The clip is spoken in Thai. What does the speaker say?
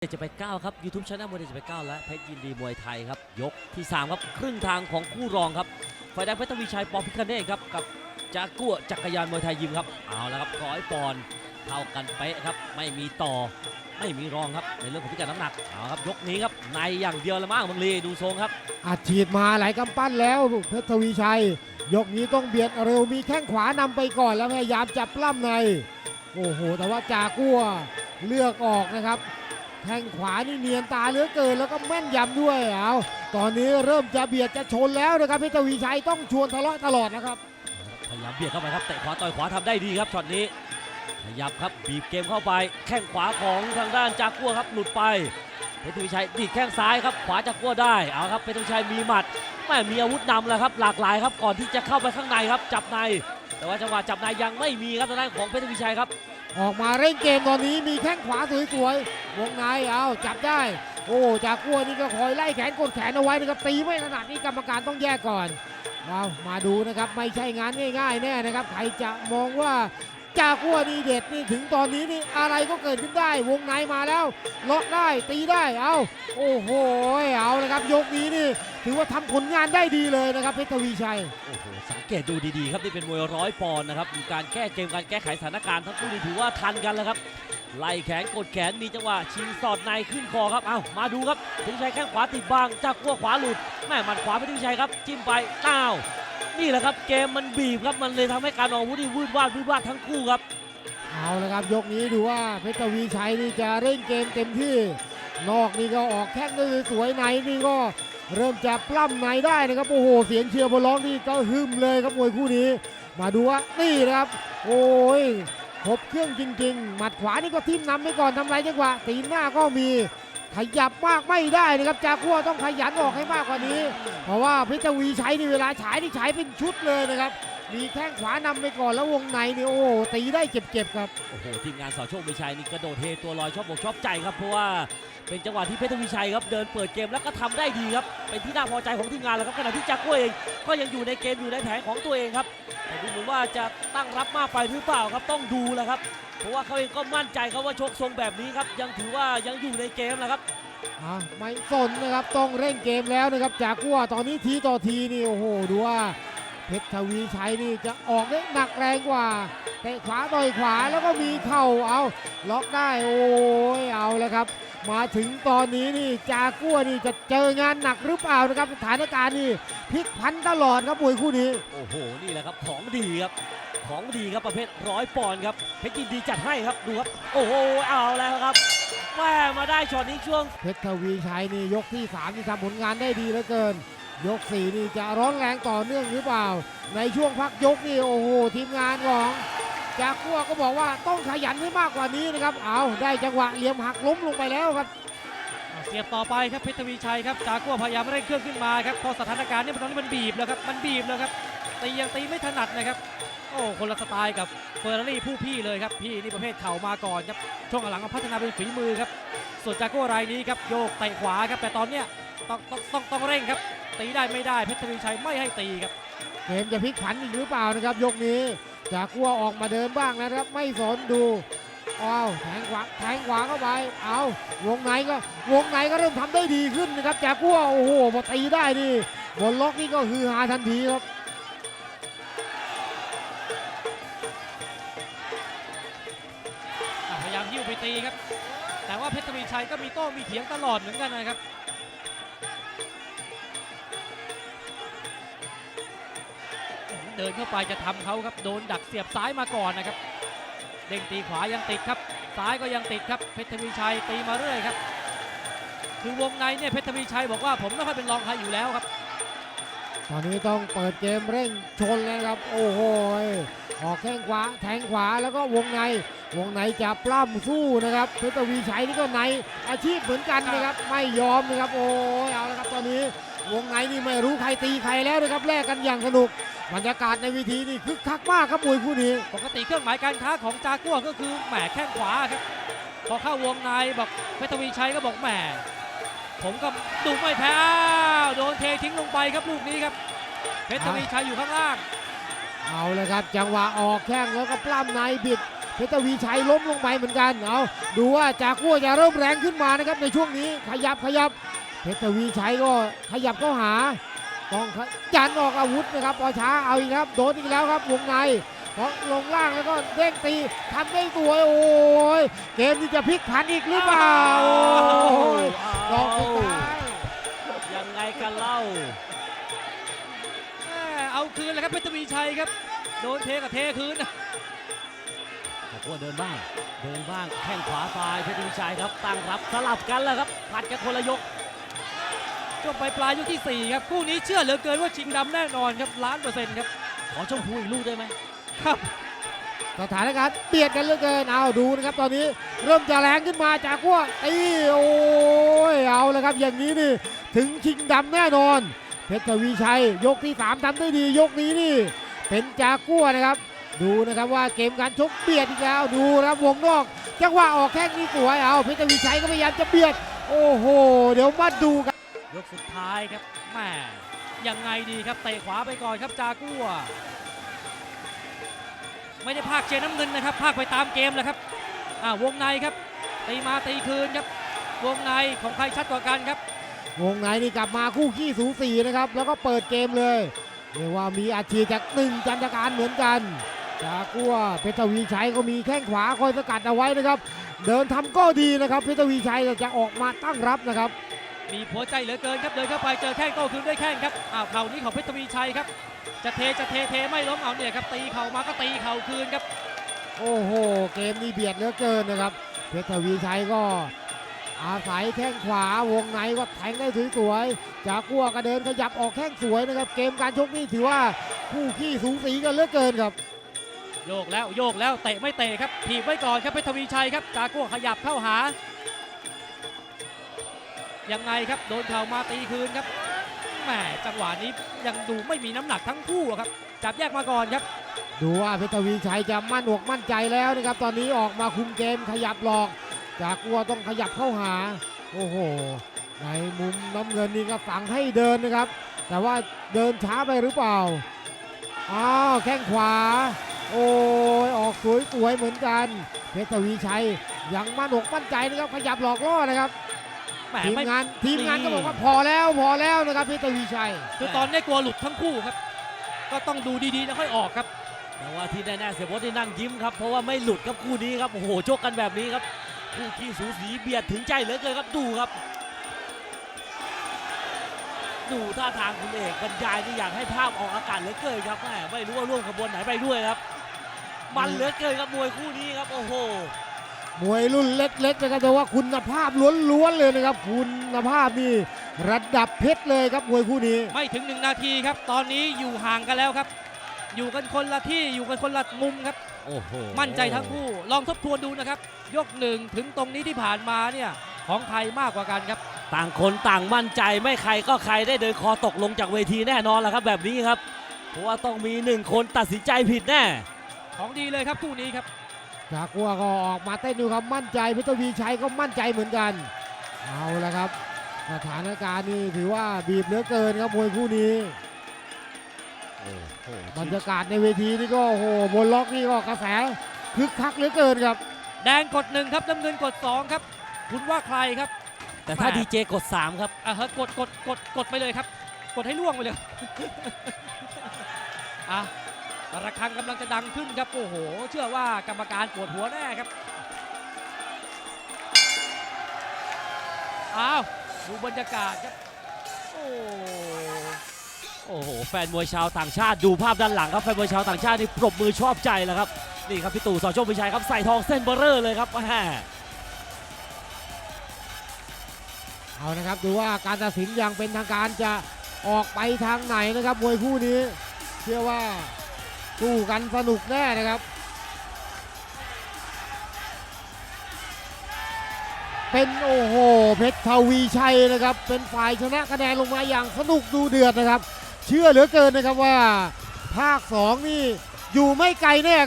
เดชไปเก้าครับ YouTube Channel มวยเดชไปเก้าและเพชรยินดีมวยไทยครับ ยกที่ 3 ครับครึ่งทางของคู่รองครับฝ่ายแดงเพชรทวีชัยปอพิคเนตครับ กับจากัวจักรยานมวยไทยยิมครับ เอาละครับร้อยปอนเท่ากันเป๊ะครับ ไม่มีต่อไม่มีรองครับ ในเรื่องของพิกัดน้ำหนักเอาครับยกนี้ครับในอย่างเดียวละมั้งบังลีดูทรงครับอัดฉีดมาหลายกำปั้นแล้วเพชรทวีชัย ยกนี้ต้องเบียดเร็วมีแข้งขวานำไปก่อนแล้วพยายามจับปล้ำในโอ้โหแต่ว่าจากัวเลือกออกนะครับ แข้งขวานี่เนียนตาเหลือเกินแล้วก็แม่นยำด้วยเอาตอนนี้เริ่มจะเบียดจะชนแล้วนะครับเพชรวีชัยต้องชวนทะเลาะตลอดนะครับ พยายามเบียดเข้าไปครับเตะขวาต่อยขวาทำได้ดีครับช็อตนี้ขยับครับบีบเกมเข้าไป แข้งขวาของทางด้านจากัวครับหลุดไปเพชรวีชัยดีดแข้งซ้ายครับขวาจากัวได้เอาครับเพชรวีชัยมีหมัดไม่มีอาวุธนำแล้วครับหลากหลายครับก่อนที่จะเข้าไปข้างในครับจับใน แต่ว่าจังหวะจับในยังไม่มีครับทางด้านของเพชรวีชัยครับ ออกมาเร่งเกมตอนนี้มีแข้งขวาสวยๆวงในเอาจับได้ โอ้จากกัวนี่ก็คอยไล่แขนกดแขนเอาไว้นะครับตีไม่ถนัดนี่กรรมการต้องแยกก่อนเอามาดูนะครับไม่ใช่งานง่ายๆแน่นะครับใครจะมองว่า จากกัวนี่เด็ดนี่ถึงตอนนี้นี่อะไรก็เกิดขึ้นได้ วงในมาแล้วเล็อกได้ตีได้เอาโอ้โหเอาเละครับยกนี้นี่ถือว่าทำผลงานได้ดีเลยนะครับเพชรทวีชัยโอ้โหสังเกตดูดีๆครับนี่เป็นมวยร้อยปอนด์นะครับการแก้เกมการแก้ไขสถานการณ์ทั้งคู่นี่ถือว่าทันกันแล้วครับไล่แขนกดแขนมีจังหวะชิงสอดในขึ้นคอครับเอ้ามาดูครับเพชรวิชัยแข้งขวาติดบางจากกัวขวาหลุดแม่หมัดขวาเพชรวิชัยครับจิ้มไปอ้าว นี่แหละครับเกมมันบีบครับมันเลยทำให้การออกอาวุธนี่วืดวาดวืดวาดทั้งคู่ครับเอาละครับยกนี้ดูว่าเพชรวีชัยนี่จะเร่งเกมเต็มที่ นอกนี่ก็ออกแข้งได้สวยในนี่ก็เริ่มจะปล้ำในได้นะครับโอ้โหเสียงเชียร์บนร้องนี่ก็หึมเลยครับมวยคู่นี้ มาดูว่านี่นะครับ โอ้ยครบเครื่องจริง ๆ หมัดขวานี่ก็ทิ่มนำไปก่อนทำไรจังหวะตีนหน้าก็มี ขยับมากไม่ได้นะครับจากัวต้องขยันออกให้มากกว่านี้ เพราะว่าเพชรวีชัยนี่เวลาฉายนี่ฉายเป็นชุดเลยนะครับ มีแข้งขวานำไปก่อนแล้ววงในนี่โอ้โหตีได้เจ็บๆครับ โอ้โหทีมงานสอโชควิชัยนี่กระโดดเทตัวลอยชอบอกชอบใจครับเพราะว่าเป็นจังหวะที่เพชรวิชัยครับเดินเปิดเกมแล้วก็ทำได้ดีครับเป็นที่น่าพอใจของทีมงานแล้วครับขณะที่จากกัวเองก็ยังอยู่ในเกมอยู่ในแผนของตัวเองครับแต่ดูเหมือนว่าจะตั้งรับมากไปหรือเปล่าครับต้องดูแล้วครับเพราะว่าเขาเองก็มั่นใจครับว่าชกทรงแบบนี้ครับยังถือว่ายังอยู่ในเกมนะครับอะไม่สนนะครับต้องเร่งเกมแล้วนะครับจากกัวตอนนี้ทีต่อทีนี่โอ้โหดูว่า เพชรทวีชัยนี่จะออกได้หนักแรงกว่าเตะขวาต่อยขวาแล้วก็มีเข่าเอาล็อกได้โอ้ยเอาแล้วครับ มาถึงตอนนี้นี่จากัวนี่จะเจองานหนักหรือเปล่านะครับสถานการณ์นี่พลิกพันตลอดครับมวยคู่นี้ โอ้โห นี่แหละครับของดีครับ ของดีครับประเภทร้อยปอนด์ครับเพชรยินดีจัดให้ครับดูครับ โอ้โหเอาแล้วครับแม่มาได้ช็อตนี้ช่วงเพชรทวีชัยนี่ยกที่3ที่ทำผลงานได้ดีเหลือเกิน ยก4นี่จะร้อนแรงต่อเนื่องหรือเปล่า ในช่วงพักยกนี่โอ้โหทีมงานของจากกัวก็บอกว่าต้องขยันให้มากกว่านี้นะครับ เอาได้จังหวะเหลี่ยมหักล้มลงไปแล้วครับเสียบต่อไปครับเพชรทวีชัยครับจากัวพยายามเร่งเครื่องขึ้นมาครับพอสถานการณ์นี้มันตอนนี้มันบีบแล้วครับมันบีบแล้วครับตียังตีไม่ถนัดนะครับโอ้คนละสไตล์กับเฟอร์รารี่ผู้พี่เลยครับพี่นี่ประเภทเข่ามาก่อนครับช่วงหลังมาพัฒนาเป็นฝีมือครับส่วนจากัวรายนี้ครับโยกเตะขวาครับแต่ตอนเนี้ยต้องต้องต้องเร่งครับ ตีได้ไม่ได้เพชรทวีชัยไม่ให้ตีครับเกมจะพลิกผันอีกหรือเปล่านะครับ ยกนี้จากกัวออกมาเดินบ้างนะครับ ไม่สนดูเอาแทงขวาแทงขวาเข้าไปเอาวงในก็วงในก็เริ่มทำได้ดีขึ้นนะครับจากกัวโอ้โหพอตีได้นี่บนล็อกนี่ก็ฮือฮาทันทีครับอะพยายามยิ้วไปตีครับ แต่ว่าเพชรทวีชัยก็มีโต้มีเถียงตลอดเหมือนกันนะครับ เดินเข้าไปจะทำเขาครับโดนดักเสียบซ้ายมาก่อนนะครับ เด้งตีขวายังติดครับ ซ้ายก็ยังติดครับเพชรทวีชัยตีมาเรื่อยครับ คือวงในเนี่ยเพชรทวีชัยบอกว่าผมไม่ค่อยเป็นรองใครอยู่แล้วครับ ตอนนี้ต้องเปิดเกมเร่งชนเลยครับ โอ้โหออกแข้งขวาแทงขวาแล้วก็วงในวงในจะปล้ำสู้นะครับเพชรวีชัยนี่ก็ในอาชีพเหมือนกันนะครับ ไม่ยอมนะครับโอ้ยเอาละครับตอนนี้ วงในนี่ไม่รู้ใครตีใครแล้วนะครับแลกกันอย่างสนุก บรรยากาศในเวิธีนี่คึกคักมากครับมวยคู่นี้ ปกติเครื่องหมายการค้าของจากัวก็คือแหมแข้งขวาครับ พอเข้าวงในบอกเพชรทวีชัยก็บอกแหมผมก็ดูไม่แพ้อ้าวโดนเททิ้งลงไปครับลูกนี้ครับเพชรทวีชัยอยู่ข้างล่าง เอาเลยครับ จังหวะออกแข้งแล้วก็ปล้ำในบิดเพเพชรทวีชัยล้มลงไปเหมือนกันเอาดูว่าจากกัวจะเริ่มแรงขึ้นมานะครับในช่วงนี้ขยับขยับเพชรทวีชัยก็ขยับเข้าหา ต้องขยันออกอาวุธนะครับปอช้าเอาอีกครับ โดนอีกแล้วครับวงในพอลงล่างแล้วก็เด้งตีทำได้สวยโอ้ยเกมนี้จะพลิกผันอีกหรือเปล่าโอ้ยดอกสุดท้ายยังไงกันเล่าแม่เอาคืนเลยครับเพชรทวีชัยครับ โดนเทกับเทคืนนะจากกัวเดินบ้าง เดินบ้างแข้งขวาซ้ายเพชรวิชัยครับตั้งรับสลับกันแล้วครับผัดกันคนละยก ช่วงปลายปลายยกที่ 4 ครับ คู่นี้เชื่อเหลือเกินว่าชิงดำแน่นอนครับล้านเปอร์เซ็นต์ครับ ขอชมพูอีกลูกได้ไหมครับสถานการณ์เบียดกันเหลือเกินเอาดูนะครับตอนนี้เริ่มจะแรงขึ้นมาจากกัวตีโอ้ยเอาเลยครับอย่างนี้นี่ถึงชิงดำแน่นอนเพชรทวีชัย ยกที่สามทำได้ดี ยกนี้นี่ เป็นจากกัวนะครับ ดูนะครับว่าเกมการชกเบียดอีกแล้วดูนะครับวงนอกจังหวะออกแข้งนี่สวยเอาเพชรทวีชัยก็พยายามจะเบียด โอ้โห เดี๋ยวมาดูกัน ยกสุดท้ายครับแม่ยังไงดีครับเตะขวาไปก่อนครับจากัว ไม่ได้ภาคเจน้ำเงินนะครับภาคไปตามเกมแหละครับอ่าวงในครับตีมาตีคืนครับ วงในของใครชัดกว่ากันครับ วงในนี่กลับมาคู่ขี้สูสีนะครับ แล้วก็เปิดเกมเลยเรียกว่ามีอาชีพจากหนึ่งจันทการเหมือนกันจากัวเพชรวีชัยก็มีแข้งขวาคอยสกัดเอาไว้นะครับ เดินทำก็ดีนะครับเพชรวีชัยจะออกมาตั้งรับนะครับ มีหัวใจเหลือเกินครับเดินเข้าไปเจอแข้งโต้คืนด้วยแข้งครับอ้าวเข่านี้ของเพชรทวีชัยครับ จะเทจะเทเทไม่ล้มเอาเนี่ยครับตีเข่ามาก็ตีเข่าคืนครับ โอ้โห เกมนี้เบียดเหลือเกินนะครับ เพชรทวีชัยก็อาศัยแข้งขวาวงในก็แทงได้สวยๆจากกัวก็เดินขยับออกแข้งสวยนะครับ เกมการชกนี่ถือว่าคู่ขี้สูสีกันเหลือเกินครับ โยกแล้วโยกแล้วเตะไม่เตะครับถีบไว้ก่อนครับเพชรทวีชัยครับจากัวขยับเข้าหา ยังไงครับโดนเข่ามาตีคืนครับแหมจังหวะนี้ยังดูไม่มีน้ำหนักทั้งคู่อะครับจับแยกมาก่อนครับ ดูว่าเพชรทวีชัยจะมั่นอกมั่นใจแล้วนะครับ ตอนนี้ออกมาคุมเกมขยับหลอก จากกลัวต้องขยับเข้าหา โอ้โห ในมุมน้ำเงินนี่ก็สั่งให้เดินนะครับ แต่ว่าเดินช้าไปหรือเปล่า อ้าวแข้งขวา โอ้ยออกสวยๆเหมือนกัน เพชรทวีชัยยังมั่นอกมั่นใจนะครับขยับหลอกล่อนะครับ แหมทีมไม่งานทีมงานก็บอกว่าพอแล้วพอแล้วนะครับเพชรทวีชัยคือตอนนี้กลัวหลุดทั้งคู่ครับ ก็ต้องดูดีๆแล้วค่อยออกครับ แต่ว่าที่แน่ๆเสียโบดที่นั่งยิ้มครับ เพราะว่าไม่หลุดครับคู่นี้ครับ โอ้โหชกกันแบบนี้ครับ คู่ขี้สูสีเบียดถึงใจเหลือเกินครับดูครับ ดูท่าทางคุณเอกบรรยายนี่อยากให้ภาพออกอากาศเหลือเกินครับแหมไม่รู้ว่าร่วมขบวนไหนไปด้วยครับ มันเหลือเกินครับมวยคู่นี้ครับโอ้โห มวยรุ่นเล็กๆนะครับแต่ว่าคุณภาพล้วนๆเลยนะครับ คุณภาพนี่ระดับเพชรเลยครับมวยคู่นี้ ไม่ถึง 1 นาทีครับ ตอนนี้อยู่ห่างกันแล้วครับ อยู่กันคนละที่อยู่กันคนละมุมครับ โอ้โหมั่นใจทั้งคู่ ลองทบทวนดูนะครับ ยกหนึ่งถึงตรงนี้ที่ผ่านมาเนี่ยของใครมากกว่ากันครับ ต่างคนต่างมั่นใจไม่ใครก็ใครได้เดินคอตกลงจากเวทีแน่นอนแหละครับแบบนี้ครับ เพราะว่าต้องมีหนึ่งคนตัดสินใจผิดแน่ ของดีเลยครับคู่นี้ครับ จากกัวก็ออกมาเต้นดูครับมั่นใจเพชรทวีชัยก็มั่นใจเหมือนกัน เอาละครับสถานการณ์นี่ถือว่าบีบเหลือเกินครับมวยคู่นี้โอ้โหบรรยากาศในเวทีนี่ก็โอ้โหบนล็อกนี่ก็กระแสคึกคักเหลือเกินครับ แดงกดหนึ่งครับน้ำเงินกดสองครับ คุณว่าใครครับ แต่ถ้าแปดดีเจกด3ครับอะเฮ้ยกดกดกดกดไปเลยครับ กดให้ล่วงไปเลยอะ ระฆังกำลังจะดังขึ้นครับโอ้โห เชื่อว่ากรรมการปวดหัวแน่ครับอ้าวดูบรรยากาศครับโอ้โอ้โหแฟนมวยชาวต่างชาติดูภาพด้านหลังครับแฟนมวยชาวต่างชาตินี่ปรบมือชอบใจแล้วครับนี่ครับพี่ตู่สอโชคพิชัยครับใส่ทองเส้นเบอร์เรอร์เลยครับแหมเอานะครับดูว่าการตัดสินอย่างเป็นทางการจะออกไปทางไหนนะครับมวยคู่นี้เชื่อว่า สู้กันสนุกแน่นะครับ เป็นโอ้โห เพชรทวีชัยนะครับ เป็นฝ่ายชนะคะแนนลงมาอย่างสนุกดูเดือดนะครับ เชื่อเหลือเกินนะครับว่า ภาค 2 นี่อยู่ไม่ไกลแน่